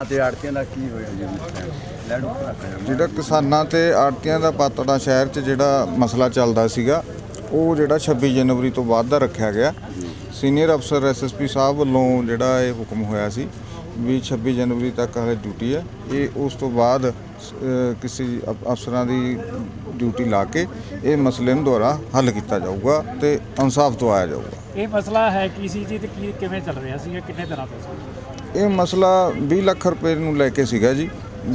ਤੇ ਆੜਤੀਆਂ ਦਾ ਕੀ ਹੋਇਆ ਜੀ? ਲੈਣ ਉੱਪਰ ਰੱਖਿਆ ਜਿਹੜਾ ਕਿਸਾਨਾਂ ਤੇ ਆੜਤੀਆਂ ਦਾ ਪਾਤੜਾ ਸ਼ਹਿਰ 'ਚ ਜਿਹੜਾ ਮਸਲਾ ਚੱਲਦਾ ਸੀਗਾ ਉਹ ਜਿਹੜਾ 26 ਜਨਵਰੀ ਤੋਂ ਬਾਅਦ ਦਾ ਰੱਖਿਆ ਗਿਆ। ਸੀਨੀਅਰ ਅਫਸਰ ਐਸਐਸਪੀ ਸਾਹਿਬ ਵੱਲੋਂ ਜਿਹੜਾ ਇਹ ਹੁਕਮ ਹੋਇਆ ਸੀ ਵੀ 26 ਜਨਵਰੀ ਤੱਕ ਹਲੇ ਡਿਊਟੀ ਹੈ। ਇਹ ਉਸ ਤੋਂ ਬਾਅਦ ਕਿਸੇ ਅਫ- ਅਫਸਰਾਂ ਦੀ ਡਿਊਟੀ ਲਾ ਕੇ ਇਹ ਮਸਲੇ ਨੂੰ ਦੁਆਰਾ ਹੱਲ ਕੀਤਾ ਜਾਊਗਾ ਤੇ ਇਨਸਾਫ ਦਵਾਇਆ ਜਾਊਗਾ। ਇਹ ਮਸਲਾ ਹੈ ਕੀ ਸੀ ਜੀ ਤੇ ਕੀ ਕਿਵੇਂ ਚੱਲ ਰਿਹਾ ਸੀ ਕਿੰਨੇ ਦਿਨਾਂ ਤੋਂ ਸੀ? ਇਹ ਮਸਲਾ 20 ਲੱਖ ਰੁਪਏ ਨੂੰ ਲੈ ਕੇ ਸੀਗਾ ਜੀ।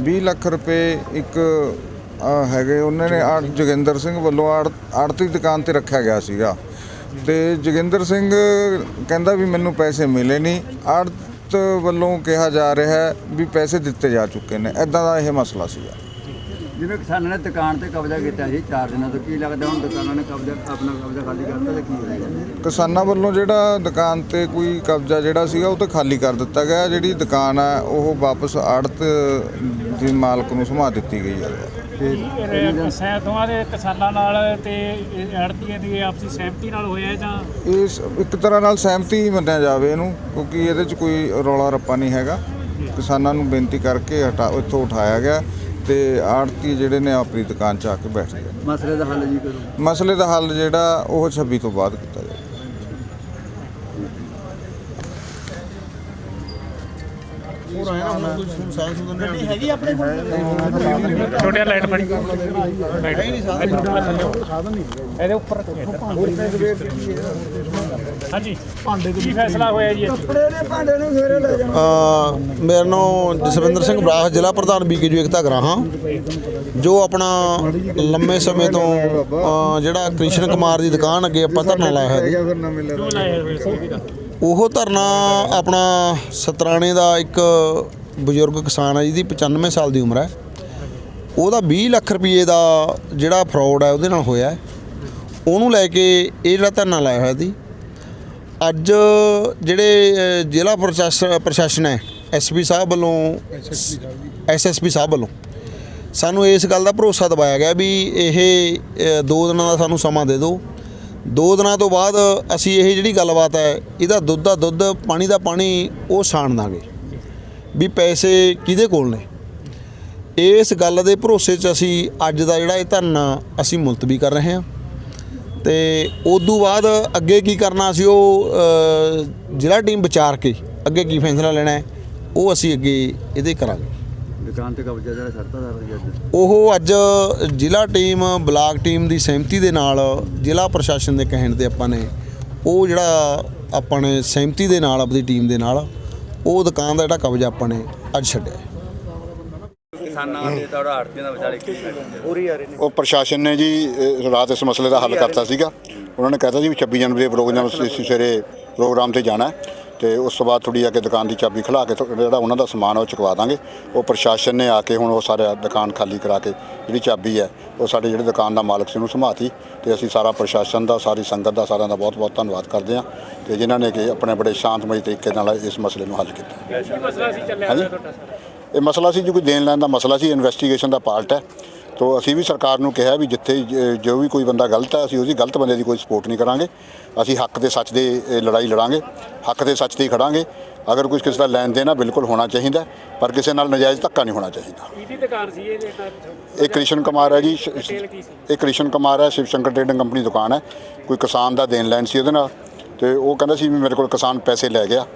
20 ਲੱਖ ਰੁਪਏ ਇੱਕ ਹੈਗੇ, ਉਹਨਾਂ ਨੇ ਆੜ ਜੋਗਿੰਦਰ ਸਿੰਘ ਵੱਲੋਂ ਆੜ, ਆੜਤੀ ਦੁਕਾਨ ਤੇ ਰੱਖਿਆ ਗਿਆ ਸੀਗਾ। ਤੇ ਜੋਗਿੰਦਰ ਸਿੰਘ ਕਹਿੰਦਾ ਵੀ ਮੈਨੂੰ ਪੈਸੇ ਮਿਲੇ ਨਹੀਂ। ਆੜਤ ਵੱਲੋਂ ਕਿਹਾ ਜਾ ਰਿਹਾ ਵੀ ਪੈਸੇ ਦਿੱਤੇ ਜਾ ਚੁੱਕੇ ਨੇ। ਐਦਾਂ ਦਾ ਇਹ ਮਸਲਾ ਸੀਗਾ। ਜਿਵੇਂ ਕਿਸਾਨਾਂ ਨੇ ਦੁਕਾਨ ਤੇ ਕਬਜ਼ਾ ਕੀਤਾ ਸੀ 4 ਦਿਨਾਂ ਤੋਂ ਕੀ ਲੱਗਦਾ ਹੁਣ ਦੁਕਾਨਾਂ ਨੇ ਕਬਜ਼ਾ ਆਪਣਾ ਕਬਜ਼ਾ ਖਾਲੀ ਕਰਤਾ ਤੇ ਕੀ ਹੋਏਗਾ ਕਿਸਾਨਾਂ ਵੱਲੋਂ ਜਿਹੜਾ ਦੁਕਾਨ ਤੇ ਕੋਈ ਕਬਜ਼ਾ ਜਿਹੜਾ ਸੀਗਾ ਉਹ ਤਾਂ ਖਾਲੀ ਕਰ ਦਿੱਤਾ ਗਿਆ ਜਿਹੜੀ ਦੁਕਾਨ ਹੈ ਉਹ ਵਾਪਸ ਆੜਤ ਦੀ ਮਾਲਕ ਨੂੰ ਸਮਾ ਦਿੱਤੀ ਗਈ ਹੈ। ਕਿਸਾਨ ਦੋਵਾਂ ਦੇ ਕਿਸਾਨਾਂ ਨਾਲ ਤੇ ਅੜਤੀਆਂ ਦੀ ਆਪਸੀ ਸਹਿਮਤੀ ਨਾਲ ਹੋਇਆ ਹੈ ਜਾਂ? ਇਹ ਇੱਕ ਤਰ੍ਹਾਂ ਨਾਲ ਸਹਿਮਤੀ ਹੀ ਮੰਨਿਆ ਜਾਵੇ ਇਹਨੂੰ ਕਿਉਂਕਿ ਇਹਦੇ 'ਚ ਕੋਈ ਰੌਲਾ ਰੱਪਾ ਨਹੀਂ ਹੈਗਾ। ਕਿਸਾਨਾਂ ਨੂੰ ਬੇਨਤੀ ਕਰਕੇ ਹਟਾ ਇੱਥੋਂ ਉਠਾਇਆ ਗਿਆ। ਤੇ ਆੜਤੀ ਜਿਹੜੇ ਨੇ ਆਪਣੀ ਦੁਕਾਨ 'ਚ ਆ ਕੇ ਬੈਠ ਗਏ। ਮਸਲੇ ਦਾ ਹੱਲ ਜੀ ਕਰੋ। ਮਸਲੇ ਦਾ ਹੱਲ ਜਿਹੜਾ ਉਹ 26 ਤੋਂ ਬਾਅਦ ਕੀਤਾ ਜਾਵੇ ਛੋਟਿਆ ਲਾਈਟ ਫੜੀ ਇਹਦੇ ਉੱਪਰ ਹਾਂਜੀ ਭਾਂਡੇ ਕੀ ਫੈਸਲਾ ਹੋਇਆ ਜੀ ਇੱਥੇ? ਅ, ਮੇਰਾ ਨਾਮ ਜਸਵਿੰਦਰ ਸਿੰਘ ਬਰਾੜ ਜ਼ਿਲ੍ਹਾ ਪ੍ਰਧਾਨ ਬੀਕੇਯੂ ਏਕਤਾ ਗਰਾਹਾਂ ਜੋ ਆਪਣਾ ਲੰਮੇ ਸਮੇਂ ਤੋਂ ਜਿਹੜਾ ਕ੍ਰਿਸ਼ਨ ਕੁਮਾਰ ਦੀ ਦੁਕਾਨ ਅੱਗੇ ਆਪਾਂ ਧਰਨਾ ਲਾਇਆ ਹੋਇਆ ਉਹ ਧਰਨਾ ਆਪਣਾ ਸਤਰਾਣੇ ਦਾ ਇੱਕ ਬਜ਼ੁਰਗ ਕਿਸਾਨ ਹੈ ਜਿਹਦੀ 95 ਸਾਲ ਦੀ ਉਮਰ ਹੈ। ਉਹਦਾ 20 ਲੱਖ ਰੁਪਏ ਦਾ ਜਿਹੜਾ ਫਰਾਡ ਹੈ, ਉਹਦੇ ਨਾਲ ਹੋਇਆ ਉਹਨੂੰ ਲੈ ਕੇ ਇਹ ਜਿਹੜਾ ਧਰਨਾ ਲਾਇਆ ਹੋਇਆ ਸੀ। ਅੱਜ ਜਿਹੜੇ ਜ਼ਿਲ੍ਹਾ ਪ੍ਰਸ਼ਾਸਨ ਪ੍ਰਸ਼ਾਸਨ ਹੈ ਐਸਪੀ ਸਾਹਿਬ ਵੱਲੋਂ ਐਸਐਸਪੀ ਸਾਹਿਬ ਵੱਲੋਂ ਸਾਨੂੰ ਇਸ ਗੱਲ ਦਾ ਭਰੋਸਾ ਦਿਵਾਇਆ ਗਿਆ ਵੀ ਇਹ ਦੋ ਦਿਨਾਂ ਦਾ ਸਾਨੂੰ ਸਮਾਂ ਦੇ ਦਿਓ। ਦੋ ਦਿਨਾਂ ਤੋਂ ਬਾਅਦ ਅਸੀਂ ਇਹ ਜਿਹੜੀ ਗੱਲਬਾਤ ਹੈ, ਇਹਦਾ ਦੁੱਧ ਦਾ ਦੁੱਧ, ਪਾਣੀ ਦਾ ਪਾਣੀ ਉਹ ਸਾਣ ਦਾਂਗੇ ਵੀ ਪੈਸੇ ਕਿਹਦੇ ਕੋਲ ਨੇ। ਇਸ ਗੱਲ ਦੇ ਭਰੋਸੇ 'ਚ ਅਸੀਂ ਅੱਜ ਦਾ ਜਿਹੜਾ ਇਹ ਧਰਨਾ ਅਸੀਂ ਮੁਲਤਵੀ ਕਰ ਰਹੇ ਹਾਂ। ਤੇ ਤੋਂ ਬਾਅਦ ਅੱਗੇ ਕੀ ਕਰਨਾ ਸੀ ਉਹ ਜ਼ਿਲ੍ਹਾ ਟੀਮ ਵਿਚਾਰ ਕੇ ਅੱਗੇ ਕੀ ਫੈਸਲਾ ਲੈਣਾ ਉਹ ਅਸੀਂ ਅੱਗੇ ਇਹਦੇ ਕਰਾਂਗੇ। ਦੁਕਾਨ ਤੇ ਕਬਜ਼ਾ ਜਿਹੜਾ ਛੱਡਤਾ ਦਾ ਰਹੀ ਅੱਜ। ਉਹ ਅੱਜ ਜ਼ਿਲ੍ਹਾ ਟੀਮ ਬਲਾਕ ਟੀਮ ਦੀ ਸਹਿਮਤੀ ਦੇ ਨਾਲ ਜ਼ਿਲ੍ਹਾ ਪ੍ਰਸ਼ਾਸਨ ਦੇ ਕਹਿਣ ਤੇ ਆਪਾਂ ਨੇ ਉਹ ਜਿਹੜਾ ਆਪਾਂ ਨੇ ਸਹਿਮਤੀ ਦੇ ਨਾਲ ਆਪਣੀ ਟੀਮ ਦੇ ਨਾਲ ਉਹ ਦੁਕਾਨ ਦਾ ਜਿਹੜਾ ਕਬਜ਼ਾ ਆਪਾਂ ਨੇ ਅੱਜ ਛੱਡਿਆ। ਹੈ। ਕਿਸਾਨਾਂ ਦੇ ਤਾਂ ਆੜਤੀਆਂ ਦਾ ਵਿਚਾਰੇ ਕੀ ਉਹ ਪ੍ਰਸ਼ਾਸਨ ਨੇ ਜੀ ਰਾਤ ਇਸ ਮਸਲੇ ਦਾ ਹੱਲ ਕਰਤਾ ਸੀਗਾ। ਉਹਨਾਂ ਨੇ ਕਹਿਤਾ ਸੀ ਵੀ 26 ਜਨਵਰੀ ਦੇ ਪ੍ਰੋਗਰਾਮ ਅਸੀਂ ਸਵੇਰੇ ਪ੍ਰੋਗਰਾਮ ਤੇ ਜਾਣਾ ਹੈ। ਤੇ ਉਸ ਤੋਂ ਬਾਅਦ ਥੋੜੀ ਆ ਕੇ ਦੁਕਾਨ ਦੀ ਚਾਬੀ ਖਿਲਾ ਕੇ ਥੋ- ਜਿਹੜਾ ਉਹਨਾਂ ਦਾ ਸਮਾਨ ਆ ਉਹ ਚੁਕਵਾ ਦਾਂਗੇ ਉਹ ਪ੍ਰਸ਼ਾਸਨ ਨੇ ਆ ਕੇ ਹੁਣ ਉਹ ਸਾਰਾ ਦੁਕਾਨ ਖਾਲੀ ਕਰਾ ਕੇ ਜਿਹੜੀ ਚਾਬੀ ਹੈ ਉਹ ਸਾਡੇ ਜਿਹੜੇ ਦੁਕਾਨ ਦਾ ਮਾਲਕ ਸੀ ਉਹਨੂੰ ਸੰਭਾਤੀ ਤੇ ਅਸੀਂ ਸਾਰਾ ਪ੍ਰਸ਼ਾਸਨ ਦਾ ਸਾਰੀ ਸੰਗਤ ਦਾ ਸਾਰਿਆਂ ਦਾ ਬਹੁਤ ਬਹੁਤ ਧੰਨਵਾਦ ਕਰਦੇ ਹਾਂ ਤੇ ਜਿਨ੍ਹਾਂ ਨੇ ਕਿ ਆਪਣੇ ਬੜੇ ਸ਼ਾਂਤਮਈ ਤਰੀਕੇ ਨਾਲ ਇਸ ਮਸਲੇ ਨੂੰ ਹੱਲ ਕੀਤਾ ਕੀ ਮਸਲਾ ਸੀ ਚੱਲਿਆ ਹਾਂਜੀ। ਹੋਇਆ ਤੁਹਾਡਾ ਸਾਰਾ? ਇਹ ਮਸਲਾ ਸੀ ਜੋ ਕੋਈ ਦੇਣ ਲੈਣ ਦਾ ਮਸਲਾ ਸੀ ਇਨਵੈਸਟੀਗੇਸ਼ਨ ਦਾ ਪਾਰਟ ਹੈ ਤੋਂ ਅਸੀਂ ਵੀ ਸਰਕਾਰ ਨੂੰ ਕਿਹਾ ਵੀ ਜਿੱਥੇ ਜ- ਜੋ ਵੀ ਕੋਈ ਬੰਦਾ ਗਲਤ ਹੈ ਅਸੀਂ ਉਹਦੀ ਗਲਤ ਬੰਦੇ ਦੀ ਕੋਈ ਸਪੋਰਟ ਨਹੀਂ ਕਰਾਂਗੇ। ਅਸੀਂ ਹੱਕ ਤੇ ਸੱਚ ਦੇ ਲੜਾਈ ਲੜਾਂਗੇ। ਹੱਕ ਤੇ ਸੱਚ ਤੇ ਹੀ ਖੜਾਂਗੇ। ਅਗਰ ਕੋਈ ਕਿਸੇ ਦਾ ਲੈਣ ਦੇਣ ਬਿਲਕੁਲ ਹੋਣਾ ਚਾਹੀਦਾ ਪਰ ਕਿਸੇ ਨਾਲ ਨਜਾਇਜ਼ ਧੱਕਾ ਨਹੀਂ ਹੋਣਾ ਚਾਹੀਦਾ। ਕਿਹਦੀ ਦੁਕਾਨ ਸੀ ਇਹ ਜਿਹੜਾ ਇਹ ਕ੍ਰਿਸ਼ਨ ਕੁਮਾਰ ਹੈ ਜੀ ਸ਼- ਡਿਟੇਲ ਕੀ ਸੀ? ਇਹ ਕ੍ਰਿਸ਼ਨ ਕੁਮਾਰ ਹੈ ਸ਼ਿਵ ਸ਼ੰਕਰ ਟ੍ਰੇਡਿੰਗ ਕੰਪਨੀ ਦੁਕਾਨ ਹੈ। ਕੋਈ ਕਿਸਾਨ ਦਾ ਦੇਣ ਲੈਣ ਸੀ ਉਹਦੇ ਨਾਲ। ਤੇ ਉਹ ਕਹਿੰਦਾ ਸੀ ਵੀ ਮੇਰੇ ਕੋਲ ਕਿਸਾਨ ਪੈਸੇ ਲੈ ਗਿਆ।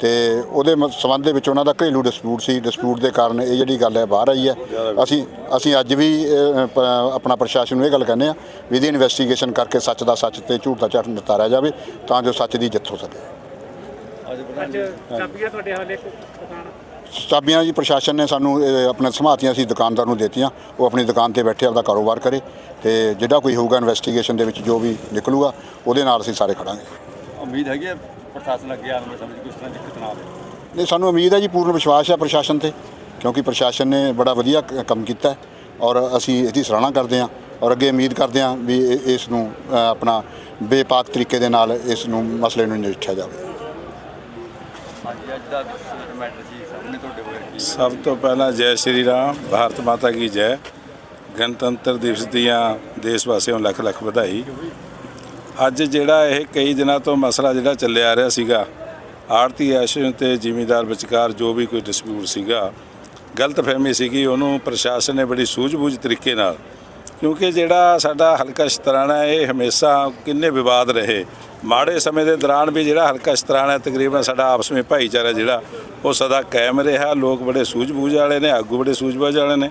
ਤੇ ਉਹਦੇ ਮ- ਸੰਬੰਧ ਦੇ ਵਿੱਚ ਉਹਨਾਂ ਦਾ ਘਰੇਲੂ ਡਿਸਪਿਊਟ ਸੀ ਡਿਸਪਿਊਟ ਦੇ ਕਾਰਨ ਇਹ ਜਿਹੜੀ ਗੱਲ ਹੈ ਬਾਹਰ ਆਈ ਹੈ। ਅਸੀਂ ਅਸੀਂ ਅੱਜ ਵੀ ਅਹ, ਪ- ਆਪਣਾ ਪ੍ਰਸ਼ਾਸਨ ਨੂੰ ਇਹ ਗੱਲ ਕਹਿੰਦੇ ਆ ਵੀ ਇਹਦੀ ਇਨਵੈਸਟੀਗੇਸ਼ਨ ਕਰਕੇ ਸੱਚ ਦਾ ਸੱਚ ਤੇ ਝੂਠ ਦਾ ਝੂਠ ਨਿਤਾਰਿਆ ਜਾਵੇ ਤਾਂ ਜੋ ਸੱਚ ਦੀ ਜਿੱਤ ਹੋ ਸਕੇ। ਅੱਜ ਚਾਬੀਆਂ ਤੁਹਾਡੇ ਹਾਲੇ ਦੁਕਾਨ ਚਾਬੀਆਂ ਜੀ ਪ੍ਰਸ਼ਾਸਨ ਨੇ ਸਾਨੂੰ ਇਹ, ਆਪਣੇ ਸਮਾਤੀਆਂ ਸੀ ਦੁਕਾਨਦਾਰ ਨੂੰ ਦਿੱਤੀਆਂ। ਉਹ ਆਪਣੀ ਦੁਕਾਨ ਤੇ ਬੈਠੇ ਆਪਦਾ ਕਾਰੋਬਾਰ ਕਰੇ ਤੇ ਜਿਹੜਾ ਕੋਈ ਹੋਊਗਾ ਇਨਵੈਸਟੀਗੇਸ਼ਨ ਦੇ ਵਿੱਚ ਜੋ ਵੀ ਨਿਕਲੂਗਾ ਉਹਦੇ ਨਾਲ ਅਸੀਂ ਸਾਰੇ ਖੜਾਂਗੇ। ਉਮੀਦ ਹੈਗੀ ਹੈ ਪ੍ਰਸ਼ਾਸਨ ਅੱਗੇ ਆਉਣ ਸਮਝ ਕਿਸ ਤਰ੍ਹਾਂ ਦਿੱਕਤ ਨਾ ਆਵੇ। ਨਹੀਂ ਸਾਨੂੰ ਉਮੀਦ ਹੈ ਜੀ ਪੂਰਨ ਵਿਸ਼ਵਾਸ ਹੈ ਪ੍ਰਸ਼ਾਸਨ ਤੇ ਕਿਉਂਕਿ ਪ੍ਰਸ਼ਾਸਨ ਨੇ ਬੜਾ ਵਧੀਆ ਕ- ਕੰਮ ਕੀਤਾ ਹੈ ਔਰ ਅਸੀਂ ਇਹਦੀ ਸਰਾਹਨਾ ਕਰਦੇ ਹਾਂ ਔਰ ਅੱਗੇ ਉਮੀਦ ਕਰਦੇ ਹਾਂ ਵੀ ਇਸ ਨੂੰ ਅ, ਆਪਣਾ ਬੇਪਾਕ ਤਰੀਕੇ ਦੇ ਨਾਲ ਇਸ ਨੂੰ ਮਸਲੇ ਨੂੰ ਨਜਿੱਠਿਆ ਜਾਵੇ। ਹਾਂਜੀ ਅੱਜ ਦਾ ਮੈਟਰ ਸੀ ਸਾਹਮਣੇ ਤੁਹਾਡੇ ਕੋਲ ਸਭ ਤੋਂ ਪਹਿਲਾਂ ਜੈ ਸ਼੍ਰੀ ਰਾਮ ਭਾਰਤ ਮਾਤਾ ਕੀ ਜੈ। ਗਣਤੰਤਰ ਦਿਵਸ ਦੀਆਂ ਦੇਸ਼ ਵਾਸੀਆਂ ਨੂੰ ਲੱਖ ਲੱਖ ਵਧਾਈ। ਅੱਜ ਜਿਹੜਾ ਇਹ ਕਈ ਦਿਨਾਂ ਤੋਂ ਮਸਲਾ ਜਿਹੜਾ ਚੱਲਿਆ ਆ ਰਿਹਾ ਸੀਗਾ ਆੜਤੀ ਐਸੋਸੀਏਸ਼ਨ ਤੇ ਜ਼ਿਮੀਂਦਾਰ ਵਿਚਕਾਰ ਜੋ ਵੀ ਕੋਈ ਡਿਸਪਿਊਟ ਸੀਗਾ, ਗਲਤਫਹਿਮੀ ਸੀਗੀ, ਉਹਨੂੰ ਪ੍ਰਸ਼ਾਸਨ ਨੇ ਬੜੀ ਸੂਝ-ਬੂਝ ਤਰੀਕੇ ਨਾਲ, ਕਿਉਂਕਿ ਜਿਹੜਾ ਸਾਡਾ ਹਲਕਾ ਸ਼ਤਰਾਣਾ ਇਹ ਹਮੇਸ਼ਾ ਕਿੰਨੇ ਵਿਵਾਦ ਰਹੇ, ਮਾੜੇ ਸਮੇਂ ਦੇ ਦੌਰਾਨ ਵੀ ਜਿਹੜਾ ਹਲਕਾ ਸ਼ਤਰਾਣਾ ਤਕਰੀਬਨ ਸਾਡਾ ਆਪਸ ਵਿੱਚ ਭਾਈਚਾਰਾ ਜਿਹੜਾ, ਉਹ ਸਦਾ ਕਾਇਮ ਰਿਹਾ, ਲੋਕ ਬੜੇ ਸੂਝ-ਬੂਝ ਵਾਲੇ ਨੇ, ਆਗੂ ਬੜੇ ਸੂਝ-ਬੂਝ ਵਾਲੇ ਨੇ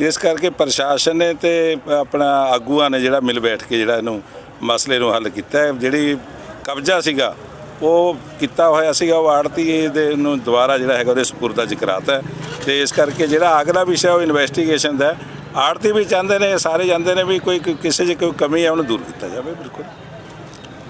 ਇਸ ਕਰਕੇ ਪ੍ਰਸ਼ਾਸਨ ਨੇ ਤੇ ਆਪਣਾ ਆਗੂਆਂ ਨੇ ਜਿਹੜਾ ਮਿਲ ਬੈਠ ਕੇ ਜਿਹੜਾ ਇਹਨੂੰ ਮਸਲੇ ਨੂੰ ਹੱਲ ਕੀਤਾ ਹੈ। ਜਿਹੜੀ ਕਬਜ਼ਾ ਸੀਗਾ, ਉਹ ਕੀਤਾ ਹੋਇਆ ਸੀਗਾ, ਉਹ ਆੜਤੀ ਦੇ ਨੂੰ ਦੁਬਾਰਾ ਜਿਹੜਾ ਹੈਗਾ ਉਹਦੇ ਸਪੁਰਦਾ ਚ ਕਰਾਤਾ ਹੈ। ਤੇ ਇਸ ਕਰਕੇ ਜਿਹੜਾ ਅਗਲਾ ਵਿਸ਼ਾ ਉਹ ਇਨਵੈਸਟੀਗੇਸ਼ਨ ਦਾ ਆੜਤੀ ਵੀ ਚਾਹੁੰਦੇ ਨੇ, ਸਾਰੇ ਜਾਂਦੇ ਨੇ ਵੀ ਕੋਈ ਕਿਸੇ 'ਚ ਕੋਈ ਕਮੀ ਹੈ, ਉਹਨੂੰ ਦੂਰ ਕੀਤਾ ਜਾਵੇ। ਬਿਲਕੁਲ।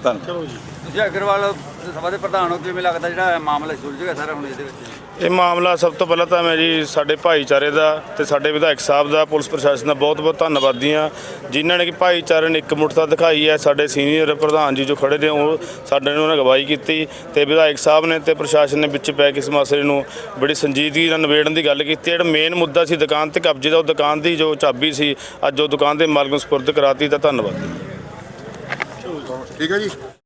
ਧੰਨਵਾਦ। ਤੁਸੀਂ ਅਗਰਵਾਲ, ਸਭਾ ਦੇ ਪ੍ਰਧਾਨ ਹੋ, ਕਿਵੇਂ ਲੱਗਦਾ ਜਿਹੜਾ ਮਾਮਲਾ ਸੁਲਝ ਗਿਆ ਸਾਰਾ ਹੁਣ ਇਹਦੇ ਵਿੱਚ? ਇਹ ਮਾਮਲਾ ਸਭ ਤੋਂ ਪਹਿਲਾਂ ਤਾਂ ਮੈਂ ਜੀ ਸਾਡੇ ਭਾਈਚਾਰੇ ਦਾ ਤੇ ਸਾਡੇ ਵਿਧਾਇਕ ਸਾਹਿਬ ਦਾ, ਪੁਲਿਸ ਪ੍ਰਸ਼ਾਸਨ ਦਾ ਬਹੁਤ-ਬਹੁਤ ਧੰਨਵਾਦੀ ਹਾਂ। ਜਿਨ੍ਹਾਂ ਨੇ ਕਿ ਭਾਈਚਾਰੇ ਨੇ ਇਕਮੁੱਠਤਾ ਦਿਖਾਈ ਹੈ, ਸਾਡੇ ਸੀਨੀਅਰ ਪ੍ਰਧਾਨ ਜੀ ਜੋ ਖੜੇ ਨੇ, ਉਹ ਸਾਡੇ ਨੇ ਉਹਨਾਂ ਅਗਵਾਈ ਕੀਤੀ ਤੇ ਵਿਧਾਇਕ ਸਾਹਿਬ ਨੇ ਤੇ ਪ੍ਰਸ਼ਾਸਨ ਨੇ ਵਿੱਚ ਪੈ ਕੇ ਇਸ ਮਸਲੇ ਨੂੰ ਬੜੀ ਸੰਜੀਦਗੀ ਨਾਲ ਨਿਬੇੜਨ ਦੀ ਗੱਲ ਕੀਤੀ। ਜਿਹੜਾ ਮੇਨ ਮੁੱਦਾ ਸੀ ਦੁਕਾਨ ਤੇ ਕਬਜ਼ੇ ਦਾ, ਉਹ ਦੁਕਾਨ ਦੀ ਜੋ ਚਾਬੀ ਸੀ, ਅੱਜ ਉਹ ਦੁਕਾਨ ਦੇ ਮਾਲਕ ਨੂੰ ਸਪੁਰਦ ਕਰਾਤੀ, ਤਾਂ ਧੰਨਵਾਦ ਠੀਕ ਹੈ ਜੀ।